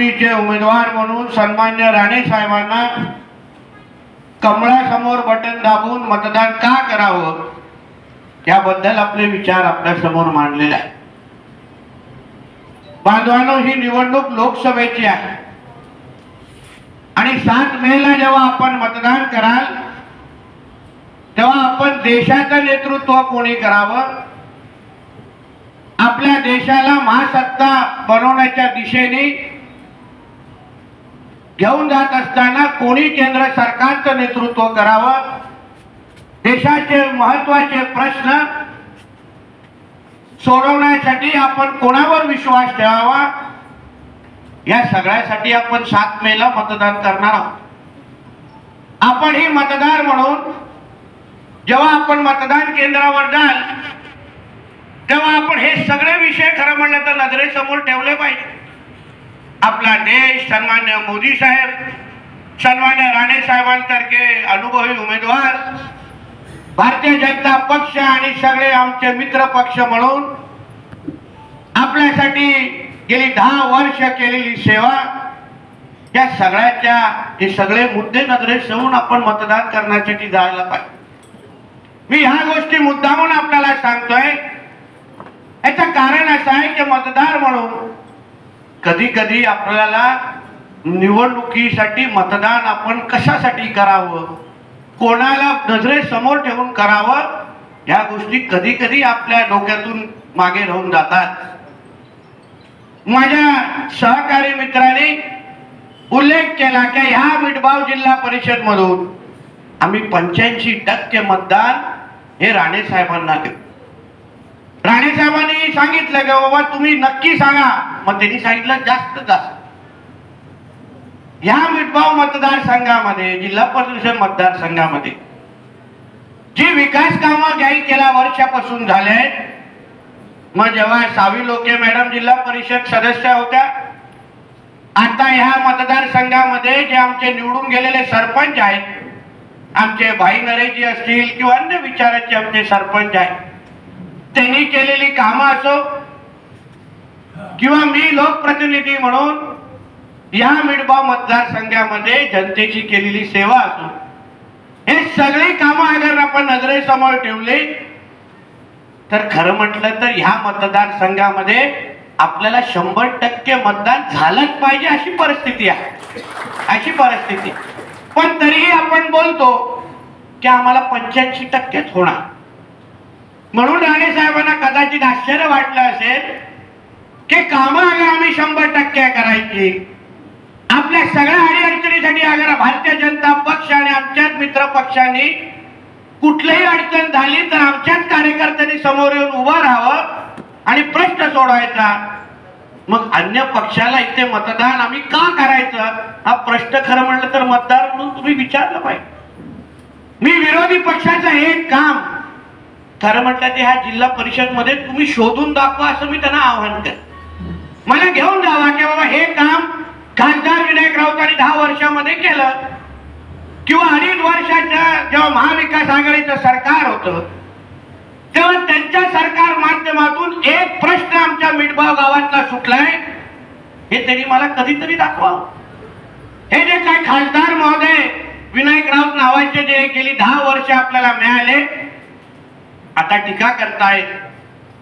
महायुतीचे उमेदवार म्हणून सन्मान्य राणे साहेबांना कमळासमोर बटन दाबून मतदान का करावं? याबद्दल आपले विचार आपल्यासमोर मांडलेले आहे बांधवांनो ही निवडणूक लोकसभेची आहे. आणि सात मेला जेव्हा आपण मतदान कराल तेव्हा आपण देशाचं नेतृत्व कोणी करावं? आपल्या देशाला महासत्ता बनवण्याच्या दिशेने घेऊन जात असताना कोणी केंद्र सरकारचं नेतृत्व करावं? देशाचे महत्त्वाचे प्रश्न सोडवण्यासाठी आपण कोणावर विश्वास ठेवावा? या सगळ्यासाठी आपण सात मेला मतदान करणार आहोत. आपण ही मतदार म्हणून जेव्हा आपण मतदान केंद्रावर जाल तेव्हा आपण हे सगळे विषय खरं म्हणलं तर नजरेसमोर ठेवले पाहिजे. आपला देश सन्मान्य मोदी साहेब सन्मान्य राणे साहेबांसारखे अनुभवी उमेदवार भारतीय जनता पक्ष आणि सगळे आमचे मित्र पक्ष म्हणून आपल्यासाठी गेली दहा वर्ष केलेली सेवा या सगळ्याच्या हे सगळे मुद्दे नजरे ठेवून आपण मतदान करण्यासाठी जायला पाहिजे. मी ह्या गोष्टी मुद्दामून आपल्याला सांगतोय. याचं कारण असं आहे की मतदार म्हणून कधी कधी आपल्याला निवडणुकीसाठी मतदान आपण कशासाठी करावं? कोणाला नजरेसमोर ठेवून करावं? या गोष्टी कधी कधी आपल्या डोक्यातून मागे राहून जातात. माझ्या सहकारी मित्राने उल्लेख केला की ह्या मिठबाव जिल्हा परिषद मधून आम्ही पंच्याऐंशी टक्के मतदान हे राणे साहेबांना देऊ राणे साहेबांनी सांगितलं की बाबा तुम्ही नक्की सांगा. मग त्यांनी सांगितलं जास्त जास्त. ह्या मिठभाव मतदारसंघामध्ये जिल्हा परिषद मतदारसंघामध्ये जी विकास कामं जाहीर गेल्या वर्षापासून झाले मग जेव्हा सावी लोके मॅडम जिल्हा परिषद सदस्य होत्या आता ह्या मतदारसंघामध्ये जे आमचे निवडून गेलेले सरपंच आहेत आमचे भाई नरेजी असतील किंवा अन्य विचाराचे आमचे सरपंच आहेत त्यांनी केलेली कामं असो किंवा मी लोकप्रतिनिधी म्हणून या मिडबाव मतदारसंघामध्ये जनतेची केलेली सेवा असो हे सगळी कामं अगर आपण नजरेसमोर ठेवली तर खरं म्हटलं तर ह्या मतदारसंघामध्ये आपल्याला शंभर टक्के मतदान झालंच पाहिजे अशी परिस्थिती आहे. अशी परिस्थिती. पण तरीही आपण बोलतो की आम्हाला पंच्याऐंशी टक्केच होणार. म्हणून राणे साहेबांना कदाचित आश्चर्य वाटलं असेल की कामं अगर आम्ही शंभर टक्के करायची. आपल्या सगळ्या अडीअडचणीसाठी अगर भारतीय जनता पक्ष आणि आमच्याच मित्र पक्षांनी कुठलीही अडचण झाली तर आमच्याच कार्यकर्त्यांनी समोर येऊन उभं राहावं आणि प्रश्न सोडवायचा. मग अन्य पक्षाला इथे मतदान आम्ही का करायचं? हा प्रश्न खरं म्हणलं तर मतदार म्हणून तुम्ही विचारलं पाहिजे. मी विरोधी पक्षाचं हे काम खरं म्हटलं ते ह्या जिल्हा परिषदमध्ये तुम्ही शोधून दाखवा असं मी त्यांना आव्हान कर मला घेऊन जावा की बाबा हे काम खासदार विनायक राऊतांनी दहा वर्षामध्ये केलं. किंवा अडीच वर्षाच्या जेव्हा महाविकास आघाडीचं सरकार होतं तेव्हा त्यांच्या सरकार माध्यमातून एक प्रश्न आमच्या मिठबाव गावातला सुटलाय. हे त्यांनी मला कधीतरी दाखवा हे जे काय खासदार महोदय विनायक राऊत नावाचे जे गेली दहा वर्ष आपल्याला मिळाले आता टीका करतायत.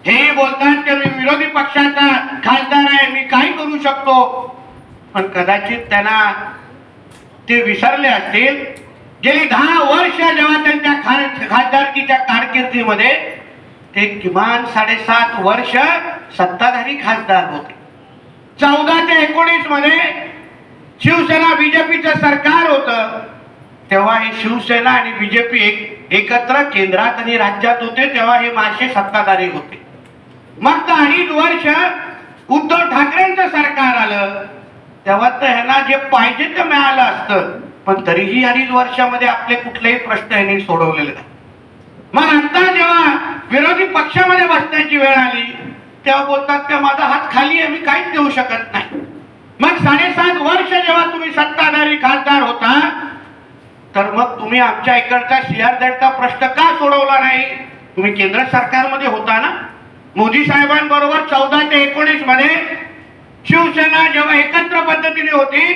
हे बोलतात की मी विरोधी पक्षाचा खासदार आहे मी काही करू शकतो. पण कदाचित त्यांना ते विसरले असतील. गेली दहा वर्ष जेव्हा त्यांच्या खा- खासदारकीच्या कारकिर्दीमध्ये ते किमान साडेसात वर्ष सत्ताधारी खासदार होते. चौदा ते एकोणीसमध्ये शिवसेना बीजेपीचं सरकार होतं. तेव्हा ही शिवसेना आणि बीजेपी एक एकत्र केंद्रात आणि राज्यात होते तेव्हा हे मासे सत्ताधारी होते. मग तर अडीच वर्ष उद्धव ठाकरेंचं सरकार आलं. तेव्हा तर ह्यांना जे पाहिजे ते मिळालं असतं. पण तरीही अडीच वर्षामध्ये आपले कुठलेही प्रश्न यांनी सोडवलेले नाही मग आता जेव्हा विरोधी पक्षामध्ये बसण्याची वेळ आली तेव्हा बोलतात ते माझा हात खाली आहे मी काहीच देऊ शकत नाही. मग साडेसात वर्ष जेव्हा तुम्ही सत्ताधारी खासदार होता तर मग तुम्ही आमच्या इकडचा सिआरझेडचा प्रश्न का सोडवला नाही? तुम्ही केंद्र सरकारमध्ये होता ना? मोदी साहेबांबरोबर चौदा ते एकोणीसमध्ये शिवसेना जेव्हा एकत्र पद्धतीने होती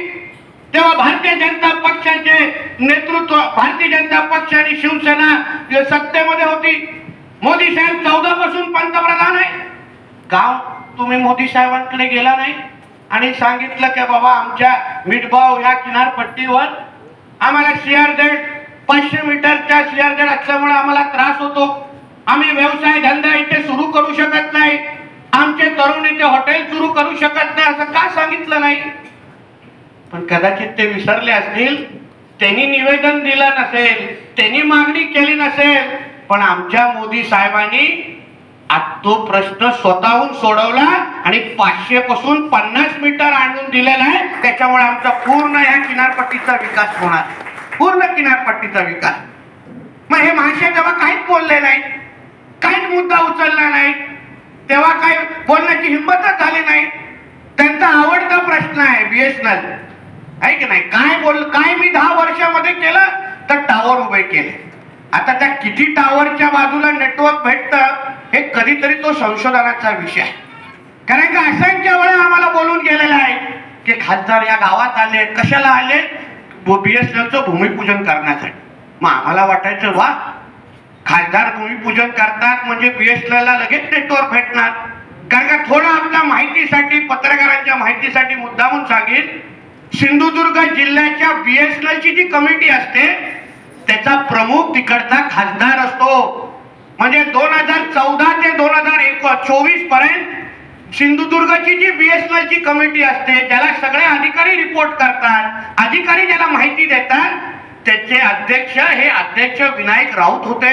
तेव्हा भारतीय जनता पक्षाचे नेतृत्व भारतीय जनता पक्ष आणि शिवसेना सत्तेमध्ये होती मोदी साहेब चौदा पासून पंतप्रधान आहे का तुम्ही मोदी साहेबांकडे गेला नाही? आणि सांगितलं की बाबा आमच्या मिठभाव या किनारपट्टीवर आम्हाला सीआरझेड पाचशे मीटरच्या सीआरझेड असल्यामुळे आम्हाला त्रास होतो. आम्ही व्यवसाय धंदा इथे सुरू करू शकत नाही. आमचे तरुण इथे हॉटेल सुरू करू शकत नाही असं का सांगितलं नाही? पण कदाचित ते विसरले असतील. त्यांनी निवेदन दिलं नसेल त्यांनी मागणी केली नसेल. पण आमच्या मोदी साहेबांनी तो प्रश्न स्वतःहून सोडवला आणि पाचशे पासून पन्नास मीटर आणून दिलेला आहे. त्याच्यामुळे आमचा पूर्ण या किनारपट्टीचा विकास होणार. पूर्ण किनारपट्टीचा विकास. मग हे महाशय तेव्हा काहीच बोलले नाही काहीच मुद्दा उचलला नाही तेव्हा काही बोलण्याची हिंमतच झाली नाही त्यांचा आवडता प्रश्न आहे बीएसएनएल आहे की नाही? काय बोल काय मी दहा वर्षामध्ये केलं तर टावर उभे केले. आता त्या किती टावरच्या बाजूला नेटवर्क भेटत? हे कधीतरी तो संशोधनाचा विषय आहे. कारण का असंख्य वेळा आम्हाला बोलून गेलेला आहे की खासदार या गावात आले कशाला आले? बी एस एलचं भूमिपूजन करण्यासाठी. मग आम्हाला वाटायचं वा खासदार भूमिपूजन करतात म्हणजे बी एस एलला लगेच नेटवर्क भेटणार. कारण का थोडं आपल्या माहितीसाठी पत्रकारांच्या माहितीसाठी मुद्दामून सांगेन सिंधुदुर्ग जिल्ह्याच्या बी एस एलची जी कमिटी असते त्याचा प्रमुख तिकडचा खासदार असतो. म्हणजे दोन हजार चौदा ते दोन हजार एक चोवीसपर्यंत सिंधुदुर्गची जी बीएसएनएल ची कमिटी असते ज्याला सगळे अधिकारी रिपोर्ट करतात. अधिकारी ज्याला माहिती देतात त्याचे अध्यक्ष हे अध्यक्ष विनायक राऊत होते.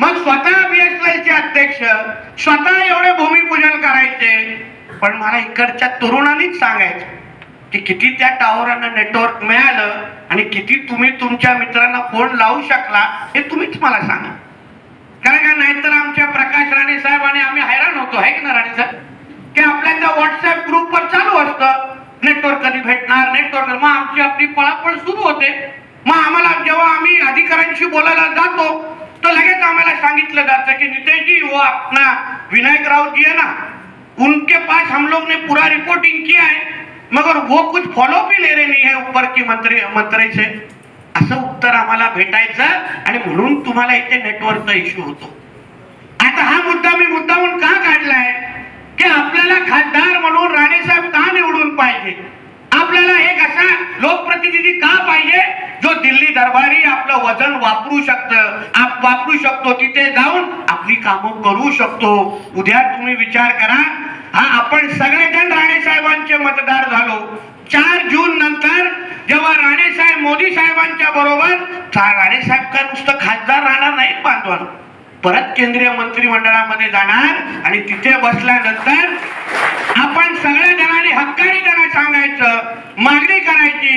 मग स्वतः बीएसएनएल चे अध्यक्ष स्वतः एवढे भूमिपूजन करायचे. पण मला इकडच्या तरुणांनीच सांगायचं की किती त्या टावरांना नेटवर्क मिळालं आणि किती तुम्ही तुमच्या मित्रांना फोन लावू शकला हे तुम्हीच मला सांगा. कारण का नाहीतर आमच्या प्रकाश राणे साहेब आणि आम्ही हैराण होतो आहे की ना राणे साहेब? की आपल्या त्या व्हॉट्सअप ग्रुपवर चालू असतं नेटवर्क कधी भेटणार नेटवर्क मग आमची आपली पळापळ सुरू होते. मग आम्हाला जेव्हा आम्ही अधिकाऱ्यांशी बोलायला जातो तर लगेच आम्हाला सांगितलं जातं की नितेश हो, जी वो अपना विनायक राव जी है ना उनके पास हम लोग ने पूरा रिपोर्टिंग किया है मगर वो कुछ फॉलो भी ले रहे नहीं है ऊपर की मंत्री मंत्री से। असं उत्तर आम्हाला भेटायचं आणि म्हणून तुम्हाला इथे नेटवर्कचा इश्यू होतो. आता हा मुद्दा मी मुद्दाहून का काढलाय? की आपल्याला खासदार म्हणून राणेसाहेब का निवडून पाहिजे? आपल्याला एक असा लोकप्रतिनिधी का पाहिजे जो दिल्ली दरबारी आपलं वजन वापरू शकतं आप वापरू शकतो तिथे जाऊन आपली कामं करू शकतो. उद्या तुम्ही विचार करा हा आपण सगळेजण राणे साहेबांचे मतदार झालो. चार जून नंतर जेव्हा राणे साहेब मोदी साहेबांच्या बरोबर राणे साहेब काय नुसतं खासदार राहणार नाही बांधवान. परत केंद्रीय मंत्रिमंडळामध्ये जाणार आणि तिथे बसल्यानंतर आपण सगळ्या जणांनी हक्काने त्यांना सांगायचं मागणी करायची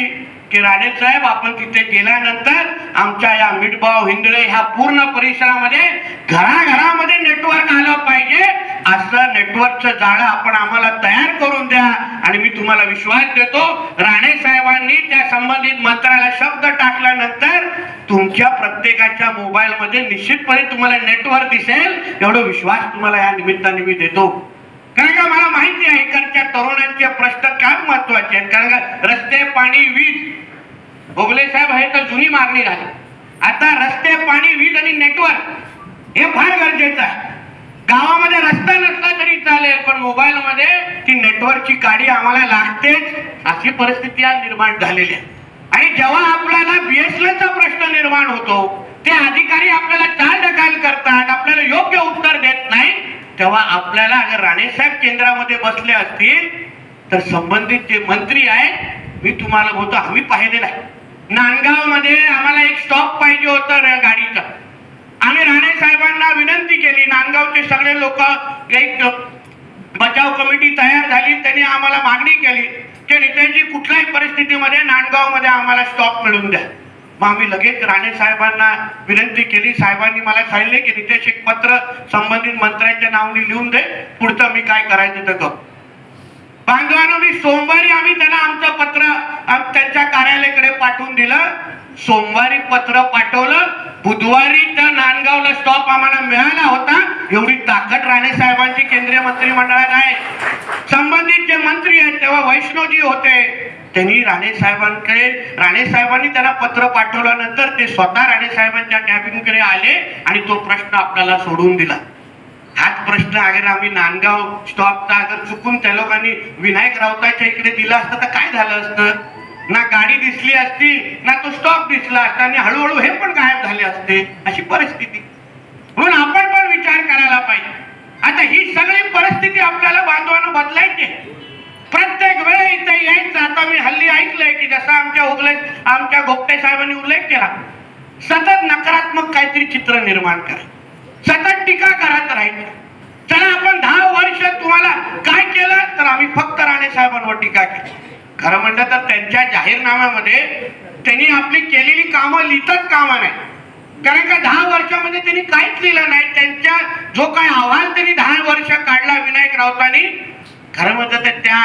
की राणे साहेब आपण तिथे गेल्यानंतर आमच्या या मिठभाव हिंदळे ह्या पूर्ण परिसरामध्ये घराघरामध्ये नेटवर्क आलं पाहिजे. असं नेटवर्कचं जाळं आपण आम्हाला तयार करून द्या आणि मी तुम्हाला विश्वास देतो राणे साहेबांनी त्या संबंधित मंत्र्याला शब्द टाकल्यानंतर तुमच्या प्रत्येकाच्या मोबाईल मध्ये निश्चितपणे तुम्हाला नेटवर्क दिसेल एवढा विश्वास तुम्हाला या निमित्ताने मी देतो. कारण का मला माहिती आहे इकडच्या तरुणांचे प्रश्न काय महत्त्वाचे आहेत. कारण का रस्ते पाणी वीज भोगले साहेब हे तर जुनी मागणी झाली. आता रस्ते पाणी वीज आणि नेटवर्क हे फार गरजेचं आहे. गावामध्ये रस्ता नसला तरी चालेल पण मोबाईल मध्ये ती नेटवर्कची गाडी आम्हाला लागतेच अशी परिस्थिती आज निर्माण झालेली आहे. आणि जेव्हा आपल्याला बीएसएनएल चा प्रश्न निर्माण होतो ते अधिकारी आपल्याला चाल ढकाल करतात आपल्याला योग्य उत्तर देत नाही तेव्हा आपल्याला अगर राणेसाहेब केंद्रामध्ये बसले असतील तर संबंधित जे मंत्री आहेत मी तुम्हाला बोलतो आम्ही पाहिलेलं आहे. नांदगावमध्ये आम्हाला एक स्टॉप पाहिजे होता गाडीचा आम्ही राणे साहेबांना विनंती केली नांदगावचे सगळे लोक एक बचाव कमिटी तयार झाली त्यांनी आम्हाला मागणी केली की नेत्यांची कुठल्याही परिस्थितीमध्ये नांदगावमध्ये आम्हाला स्टॉप मिळून द्या. मग आम्ही लगेच राणे साहेबांना विनंती केली साहेबांनी मला सांगितले की नितेश एक पत्र संबंधित मंत्र्यांच्या नावाने लिहून दे पुढचं मी काय करायचं तर करू मी सोमवारी आम्ही त्यांना आमचं पत्र त्यांच्या कार्यालयाकडे पाठवून दिलं. सोमवारी पत्र पाठवलं. बुधवारी त्या नांदगावला स्टॉप आम्हाला मिळाला होता. एवढी ताकद राणे साहेबांची केंद्रीय मंत्रिमंडळात आहे. संबंधित जे मंत्री आहेत तेव्हा वैष्णवजी होते. त्यांनी राणे साहेबांकडे राणे साहेबांनी त्याला पत्र पाठवल्यानंतर ते स्वतः राणे साहेबांच्या कॅबिनकडे आले आणि तो प्रश्न आपल्याला सोडून दिला. हाच प्रश्न अगर आम्ही नांदगाव स्टॉपचा अगर चुकून त्या लोकांनी विनायक राऊताच्या इकडे दिला असतं तर काय झालं असतं? ना गाडी दिसली असती ना तो स्टॉप दिसला असता आणि हळूहळू हे पण गायब झाले असते अशी परिस्थिती. म्हणून आपण पण विचार करायला पाहिजे. आता ही सगळी परिस्थिती आपल्याला बांधवानं बदलायची प्रत्येक वेळे इथे यायचं. आता मी हल्ली ऐकलंय की जसं आमच्या उगले आमच्या गोपटे साहेबांनी उल्लेख केला. सतत नकारात्मक काहीतरी चित्र निर्माण करा. सतत टीका करत राहायचं. चला आपण दहा वर्ष तुम्हाला काय केलं तर आम्ही फक्त राणे साहेबांवर टीका केली. खरं म्हणलं तर त्यांच्या जाहीरनाम्यामध्ये त्यांनी आपली केलेली कामं लिहितच कामं नाही कारण का दहा वर्षामध्ये त्यांनी काहीच लिहिलं नाही. त्यांच्या जो काय अहवाल त्यांनी दहा वर्ष काढला विनायक राऊतांनी. खरं म्हणतं तर त्या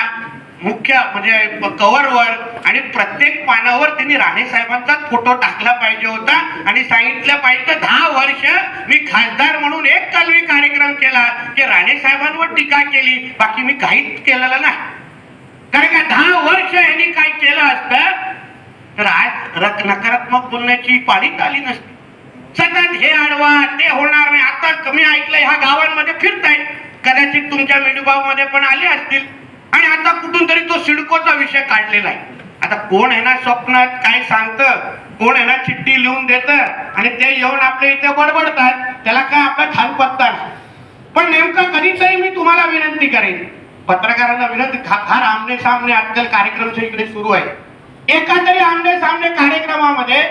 मुख्य म्हणजे कव्हरवर आणि प्रत्येक पानावर त्यांनी राणे साहेबांचाच फोटो टाकला पाहिजे होता. आणि सांगितलं पाहिजे दहा वर्ष मी खासदार म्हणून एक कालवी कार्यक्रम केला. की राणे साहेबांवर टीका केली. बाकी मी काहीच केलेलं नाही. कारण का दहा वर्ष यांनी काय केलं असतं तर आज रक- नकारात्मक बोलण्याची पाळीच आली नसती. सतत हे आडवा ते होणार नाही. आता कमी ऐकलं ह्या गावांमध्ये फिरतायत कदाचित तुमच्या मेंढूबाव पण आले असतील. आणि आता कुठून तरी तो सिडकोचा विषय काढलेला आहे. आता कोण आहे ना स्वप्नात काय सांगतं? कोण आहे ना चिठ्ठी लिहून देत? आणि ते येऊन आपल्या इथे बडबडतात. त्याला काय आपला छान पत्ता पण नेमकं कधीतरी मी तुम्हाला विनंती करेन पत्रकारांना विनंती फार आमने सामने आजकाल कार्यक्रमच्या इकडे सुरू आहे. एका तरी आमने सामने कार्यक्रमामध्ये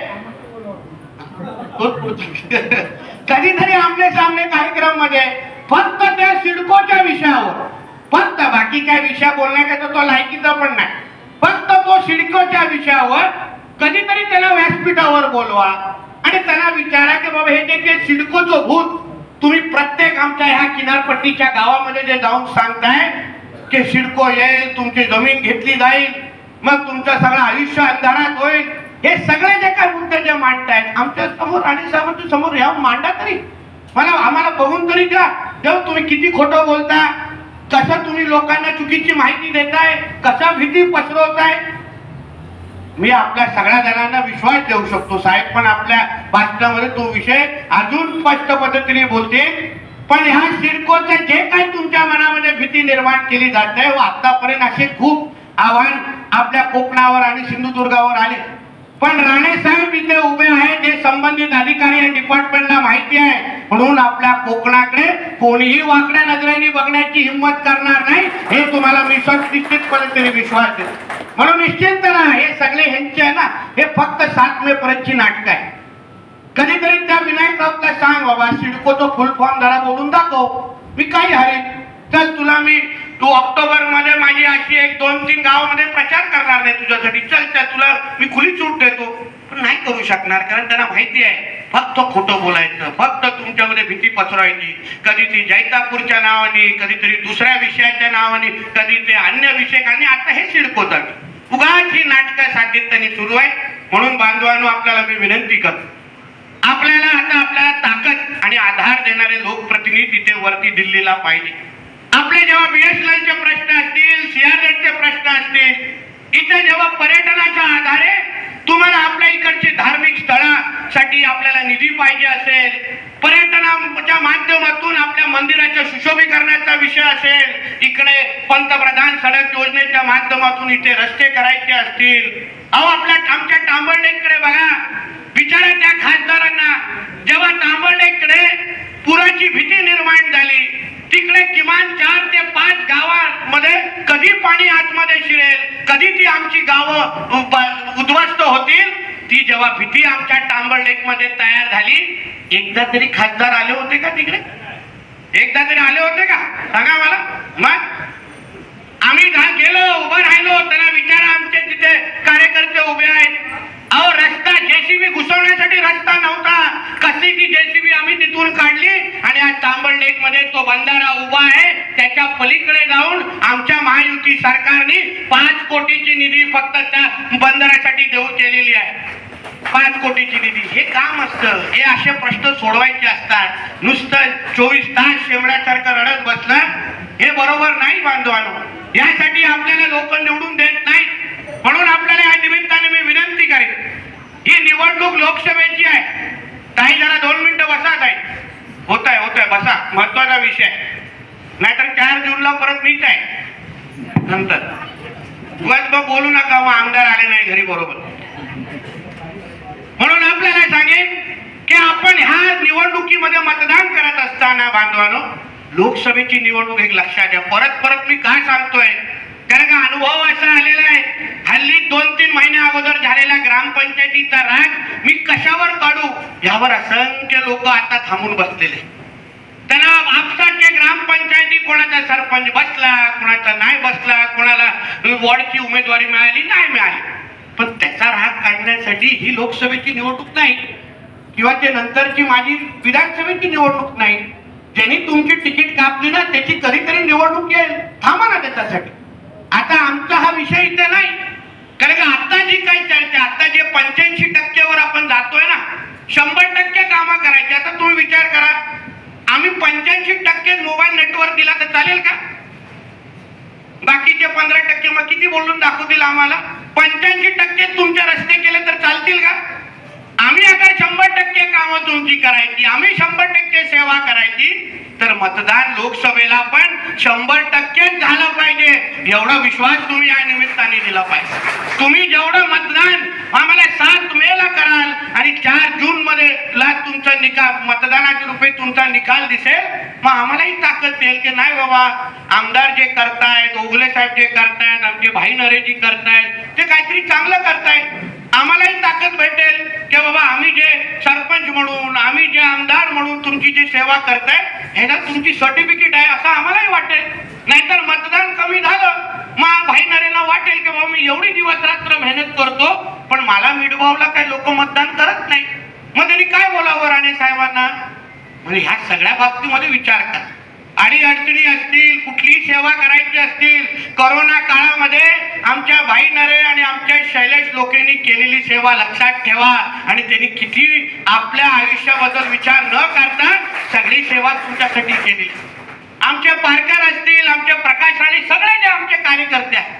कधीतरी आमने सामने कार्यक्रममध्ये फक्त त्या सिडकोच्या विषयावर फक्त बाकी काय विषय बोलण्याचा तो लायकीचा पण नाही. फक्त तो सिडकोच्या विषयावर कधीतरी त्याला व्यासपीठावर बोलवा आणि त्याला विचारा की बाबा हे जे जे सिडकोचं भूत. तुम्ही प्रत्येक आमच्या ह्या किनारपट्टीच्या गावामध्ये जे जाऊन सांगताय की सिडको येईल तुमची जमीन घेतली जाईल मग तुमचं सगळं आयुष्य अंधारात होईल. हे सगळे जे काही मुद्दे जे मांडतायत आमच्यासमोर राणे साहेबांच्या समोर या मांडा तरी. मला आम्हाला बघून तरी द्या. देव तुम्ही किती खोटं बोलता कसं तुम्ही लोकांना चुकीची माहिती देताय कसा भीती पसरवताय? मी आपल्या सगळ्या जणांना विश्वास देऊ शकतो साहेब पण आपल्या भाषणामध्ये तो विषय अजून स्पष्ट पद्धतीने बोलते. पण ह्या सिडकोचं जे काही तुमच्या मनामध्ये भीती निर्माण केली जात आहे आतापर्यंत असे खूप आव्हान आपल्या कोकणावर आणि सिंधुदुर्गावर आले. पण राणे साहेब इथे उभे आहेत जे संबंधित अधिकारी या डिपार्टमेंटला माहिती आहे. म्हणून आपल्या कोकणाकडे कोणीही वाकड्या नजरेने बघण्याची हिंमत करणार नाही हे तुम्हाला मी निश्चितपणे तरी विश्वास देतो. म्हणून निश्चित राहा हे सगळे ह्यांचे आहे ना हे फक्त सात मे पर्यंतची नाटक आहे कधीतरी त्या विनायक राऊतला सांग बाबा सिडकोचं फुल फॉर्म जरा बोलून दाखव. मी काय हरे. चल तुला मी तू ऑक्टोबरमध्ये माझी अशी एक दोन तीन गावामध्ये प्रचार करणार नाही तुझ्यासाठी. चल चल तुला मी खुली सूट देतो. पण नाही करू शकणार कारण त्यांना माहिती आहे. फक्त खोटं बोलायचं फक्त तुमच्यामध्ये भीती पसरवायची कधी ती जैतापूरच्या नावाने कधीतरी दुसऱ्या विषयाच्या नावाने कधी ते अन्य विषय आणि आता हे सिडकोतात उगाची नाटकं सातत्याने सुरू आहे म्हणून बांधवांनो आपल्याला मी विनंती करतो. आपल्याला आता आपल्याला ताकद आणि आधार देणारे लोकप्रतिनिधी तिथे वरती दिल्लीला पाहिजे. आपले जेव्हा बीएसएनएलचे प्रश्न असतील सीआरएडचे प्रश्न असतील इथे जेव्हा पर्यटनाच्या आधारे तुम्हाला आपल्या इकडची धार्मिक स्थळासाठी आपल्याला निधी पाहिजे असेल पर्यटनाच्या माध्यमातून आपल्या मंदिराच्या सुशोभीकरणाचा विषय असेल इकडे पंतप्रधान सडक योजनेच्या माध्यमातून इथे रस्ते करायचे असतील. अहो आपल्या आमच्या तांबर्डेकडे बघा बिचारा त्या खासदारांना जेव्हा तांबर्डेकडे पुराची भीती निर्माण झाली तिकडे किमान चार ते पाच गावांमध्ये कधी पाणी आतमध्ये शिरेल कधी ती आमची गावं उद्ध्वस्त होतील ती जेव्हा भीती आमच्या टांबळ लेकमध्ये तयार झाली एकदा तरी खासदार आले होते का तिकडे? एकदा तरी आले होते का? सांगा मला. मग आम्ही गेलो उभं राहिलो त्याला विचारा आमचे तिथे कार्यकर्ते उभे आहेत. अहो रस्ता जेसीबी घुसवण्यासाठी रस्ता नव्हता. कशी ती जेसीबी आम्ही तिथून काढली आणि आज तांबड लेकमध्ये तो बंधारा उभा आहे त्याच्या पलीकडे जाऊन आमच्या महायुती सरकारने पाच कोटीची निधी फक्त त्या बंधाऱ्यासाठी देऊ केलेली आहे. पाच कोटीची निधी. हे काम असतं. हे असे प्रश्न सोडवायचे असतात. नुसतं चोवीस तास शेवड्यासारखं रडत बसलं हे बरोबर नाही बांधवानो. यासाठी आपल्याला लोक निवडून देत नाही म्हणून आपल्याला या निमित्ताने मी विनंती करेन ही निवडणूक लोकसभेची आहे. काही जरा दोन मिनिटं बसा काही होत आहे होत आहे बसा. महत्त्वाचा विषय. नाहीतर चार जूनला परत मीच आहे. नंतर. उगाच मग बोलू नका मग आमदार आले नाही घरी बरोबर. म्हणून आपल्याला सांगेन की आपण ह्या निवडणुकीमध्ये मतदान करत असताना बांधवानो लोकसभेची निवडणूक एक लक्षात द्या परत परत मी काय सांगतोय? कारण का अनुभव असा आलेला आहे. हल्ली दोन तीन महिन्या अगोदर झालेला ग्रामपंचायतीचा राग मी कशावर काढू? यावर असंख्य लोक आता थांबून बसलेले त्यांना आपसाचे ग्रामपंचायती कोणाचा सरपंच बसला कोणाचा नाही बसला कोणाला वॉर्डची उमेदवारी मिळाली नाही मिळाली. पण त्याचा राग काढण्यासाठी ही लोकसभेची निवडणूक नाही. किंवा ते नंतरची माझी विधानसभेची निवडणूक नाही. ज्यांनी तुमची तिकीट कापली ना त्याची कधीतरी निवडणूक येईल. थांबा ना त्याच्यासाठी. आता आमचा हा विषय इथे नाही. कारण का आता जी काही चर्चा आता जे पंच्याऐंशी टक्क्यावर आपण जातोय ना शंभर टक्के कामं करायची. आता तुम्ही विचार करा आम्ही पंच्याऐंशी टक्के मोबाईल नेटवर्क दिला तर चालेल का? बाकीचे पंधरा टक्के मग किती बोलून दाखवतील आम्हाला? पंच्याऐंशी टक्के तुमच्या रस्ते केले तर चालतील का? आम्ही अगर शंभर टक्के कामं तुमची करायची आम्ही शंभर टक्के सेवा करायची तर मतदान लोकसभेला पण शंभर टक्केच झालं पाहिजे. एवढा विश्वास तुम्ही या निमित्ताने दिला पाहिजे. तुम्ही जेवढं मतदान आम्हाला सात मेला कराल आणि चार जून मध्ये ला तुमचा निकाल मतदानाच्या रूपे तुमचा निकाल दिसेल मग आम्हालाही ताकद येईल की नाही बाबा आमदार जे करतायत ओगले साहेब जे करतायत आमचे भाई नरेजी करतायत ते काहीतरी चांगलं करतायत. आम्हालाही ताकद भेटेल की बाबा आम्ही जे सरपंच म्हणून आम्ही जे आमदार म्हणून तुमची जी सेवा करताय ह्याला तुमची सर्टिफिकेट आहे असं आम्हालाही वाटेल. नाहीतर मतदान कमी झालं मग भाई नरेला वाटेल की बाबा मी एवढी दिवस रात्र मेहनत करतो पण मला मिडभावला काही लोक मतदान करत नाही मग त्यांनी काय बोलावं राणे साहेबांना? म्हणजे ह्या सगळ्या बाबतीमध्ये विचार करा. आणि अडचणी असतील कुठलीही सेवा करायची असतील करोना काळामध्ये आमच्या भाई नरे आणि आमच्या शैलेश लोकेंनी केलेली सेवा लक्षात ठेवा आणि त्यांनी किती आपल्या आयुष्याबद्दल विचार न करता सगळी सेवा तुमच्यासाठी केली. आमचे पारकर असतील आमचे प्रकाश राणे सगळे जे आमचे कार्यकर्ते आहेत.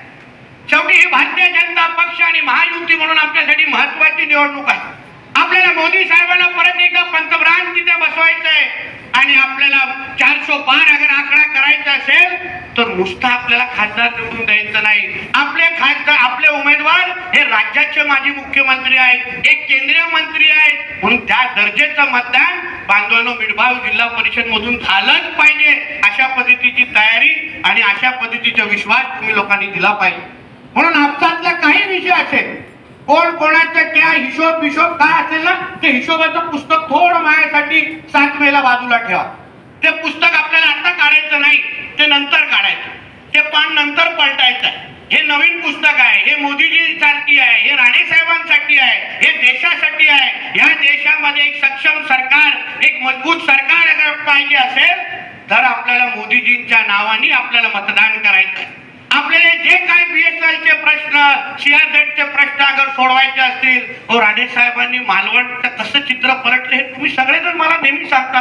शेवटी ही भारतीय जनता पक्ष आणि महायुती म्हणून आमच्यासाठी महत्वाची निवडणूक आहे. आपल्याला मोदी साहेबांना परत एकदा पंतप्रधान तिथे बसवायचं आहे आणि आपल्याला चारशे पार अगर आकडा करायचा असेल तर नुसता आपल्याला खासदार निवडून द्यायचं नाही. आपले खासदार आपले उमेदवार हे राज्याचे माजी मुख्यमंत्री आहेत एक केंद्रीय मंत्री आहेत. म्हणून त्या दर्जेचं मतदान बांधवानो मिडभाव जिल्हा परिषद मधून झालंच पाहिजे अशा पद्धतीची तयारी आणि अशा पद्धतीचा विश्वास तुम्ही लोकांनी दिला पाहिजे. म्हणून आपसातला काही विषय असेल कोण कोणाचं क्या हिशोब बिशोब काय असेल ना ते हिशोबाचं पुस्तक थोडं माझ्यासाठी सात मेला बाजूला ठेवा. ते पुस्तक आपल्याला आता काढायचं नाही ते नंतर काढायचं. ते पान नंतर पलटायचं हे नवीन पुस्तक आहे हे मोदीजींसाठी आहे हे राणे साहेबांसाठी आहे हे देशासाठी आहे. या देशामध्ये एक सक्षम सरकार एक मजबूत सरकार पाहिजे असेल तर आपल्याला मोदीजींच्या नावाने आपल्याला मतदान करायचं आहे. आपल्याला जे काही बीएसएल चे प्रश्न सीआरझेडचे प्रश्न अगर सोडवायचे असतील हो राणे साहेबांनी मालवण कसं चित्र पलटलं हे तुम्ही सगळेजण मला नेहमी सांगता.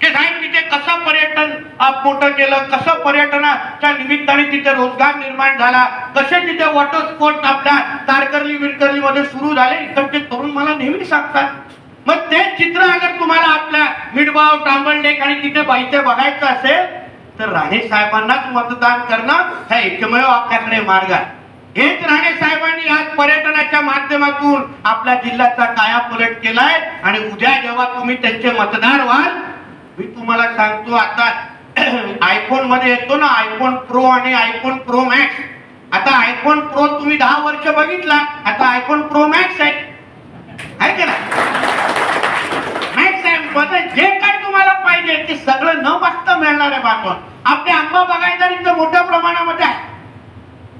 की साहेब तिथे कसं पर्यटन आप मोठं केलं कसं पर्यटनाच्या निमित्ताने तिथे रोजगार निर्माण झाला कसे तिथे वॉटर स्पोर्ट आपल्या तारकर्ली विरकर्ली मध्ये सुरू झाले इकडचे तरुण मला नेहमी सांगतात. मग ते चित्र अगर तुम्हाला आपल्या मिडबाव टांबळनेक आणि तिथे बाईचे बघायचं असेल तर राणे साहेबांनाच मतदान करणं हा एकमेव आपल्याकडे मार्ग आहे. हेच राणे साहेबांनी आज पर्यटनाच्या माध्यमातून आपल्या जिल्ह्याचा काया कायापलट केलाय आणि उद्या जेव्हा तुम्ही त्यांचे मतदार व्हाल मी तुम्हाला सांगतो आता आयफोनमध्ये येतो ना आयफोन प्रो आणि आयफोन प्रो मॅक्स आता आयफोन प्रो तुम्ही दहा वर्ष बघितला आता आयफोन प्रो मॅक्स आहे. का ना मॅक्स आहे. म्हणजे जे काय पाहिजे ते सगळं न बघता मिळणार आहे बातून आपले आंबा बघायचा मोठ्या प्रमाणामध्ये आहे.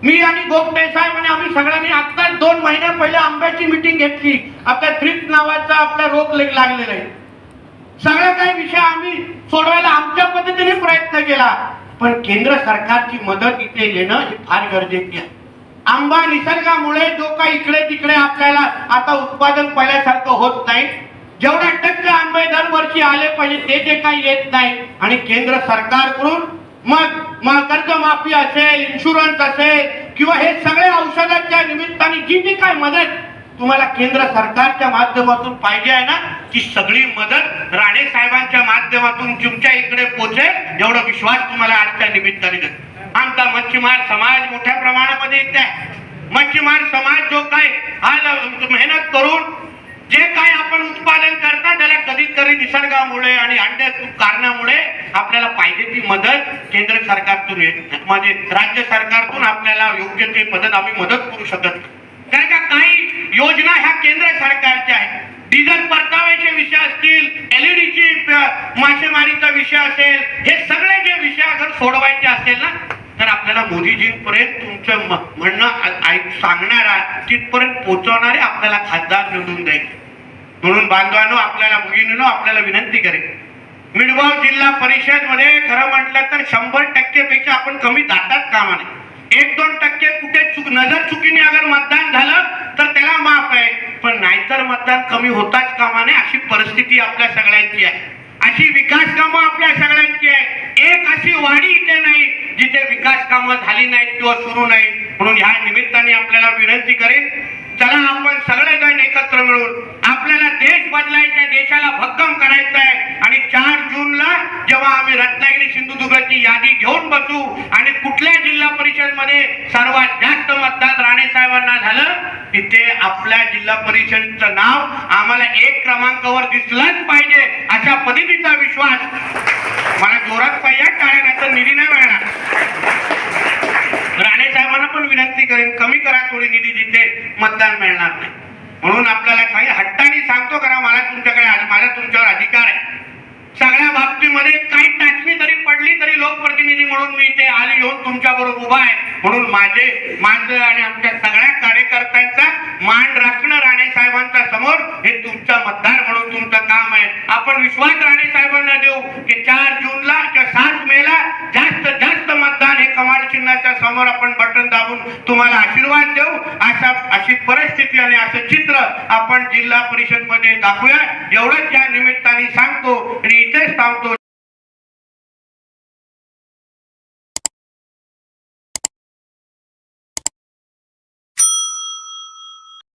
मी आणि गोपटे साहेब आणि आम्ही सगळ्यांनी आता दोन महिन्या पहिले आंब्याची मिटिंग घेतली. आपल्या थ्रिप्स नावाचा आपला रोग लागलेला आहे. सगळ्या काही विषय आम्ही सोडवायला आमच्या पद्धतीने प्रयत्न केला. पण केंद्र सरकारची मदत इथे येणं हे फार गरजेची आहे. आंबा निसर्गामुळे जो काही इकडे तिकडे आपल्याला आता उत्पादन पहिल्यासारखं होत नाही. जेवढ्या टक्के आंबे दरवर्षी आले पाहिजे ते जे काही येत नाही आणि केंद्र सरकारकडून मग मग कर्जमाफी असेल इन्शुरन्स असेल किंवा हे सगळे औषधांच्या निमित्ताने जी जी काय मदत तुम्हाला केंद्र सरकारच्या माध्यमातून पाहिजे आहे ना ती सगळी मदत राणे साहेबांच्या माध्यमातून तुमच्या इकडे पोहोचेल एवढा विश्वास तुम्हाला आजच्या निमित्ताने देतो. आमचा मच्छीमार समाज मोठ्या प्रमाणामध्ये येत आहे. मच्छीमार समाज जो काय हा मेहनत करून जे काय आपण उत्पादन करता त्याला कधीतरी निसर्गामुळे आणि अन्य कारणामुळे आपल्याला पाहिजे ती मदत केंद्र सरकारतून म्हणजे राज्य सरकारतून आपल्याला योग्य ते मदत आम्ही मदत करू शकत कारण का काही योजना ह्या केंद्र सरकारच्या आहेत. डिझेल परताव्याचे विषय असतील एलईडीची मासेमारीचा विषय असेल हे सगळे जे विषय अगर सोडवायचे असेल ना तर आपल्याला मोदीजींपर्यंत तुमचं म्हणणं ऐक सांगणारा तिथपर्यंत पोहोचवणारे आपल्याला खासदार निवडून द्यायचे. म्हणून बांधवांनो आपल्याला भगिनीनो आपल्याला विनंती करेल मिडगाव जिल्हा परिषदमध्ये खरं म्हटलं तर शंभर टक्केपेक्षा आपण कमी जातात कामा नये. एक दोन टक्के कुठे चुक नजर चुकीने अगर मतदान झालं तर त्याला माफ आहे. पण नाहीतर मतदान कमी होताच कामा नये अशी परिस्थिती आपल्या सगळ्यांची आहे. अशी विकास कामं आपल्या सगळ्यांची आहे. एक अशी वाडी इथे नाही जिथे विकास कामं झाली नाहीत किंवा सुरू नाही म्हणून ह्या निमित्ताने आपल्याला विनंती करेन चला आपण सगळेजण एकत्र मिळून आपल्याला देश बदलायचा देशाला भक्कम करायचं आहे. आणि चार जूनला जेव्हा आम्ही रत्नागिरी सिंधुदुर्गाची यादी घेऊन बसू आणि कुठल्या जिल्हा परिषदमध्ये सर्वात जास्त मतदान राणे साहेबांना झालं तिथे आपल्या जिल्हा परिषदचं नाव आम्हाला एक क्रमांकावर दिसलंच पाहिजे अशा पद्धतीचा विश्वास. मला जोरात पाहिजे टाळ्या निधी नाही मिळणार. राणे साहेबांना पण विनंती करेन कमी करा थोडी निधी जिथे मतदान मिळणार नाही. म्हणून आपल्याला काही हट्टाने सांगतो करा मला तुमच्याकडे माझा तुमच्यावर अधिकार आहे. सगळ्या बाबतीमध्ये काही तरी लोकप्रतिनिधी म्हणून मी इथे आली येऊन तुमच्या बरोबर उभा आहे. म्हणून माझे माझं आणि आमच्या सगळ्या कार्यकर्त्यांचा मान राखणं राणे साहेबांच्या समोर हे तुमचा मतदार म्हणून तुमचं काम आहे. आपण विश्वास राणे साहेबांना देऊ की चार जूनला किंवा सात मेला जास्त जास्त मतदान हे कमाल चिन्हाच्या समोर आपण बटन दाबून तुम्हाला आशीर्वाद देऊ. अशा अशी परिस्थिती आणि असं चित्र आपण जिल्हा परिषदमध्ये दाखवूया. एवढंच या निमित्ताने सांगतो आणि इथेच थांबतो.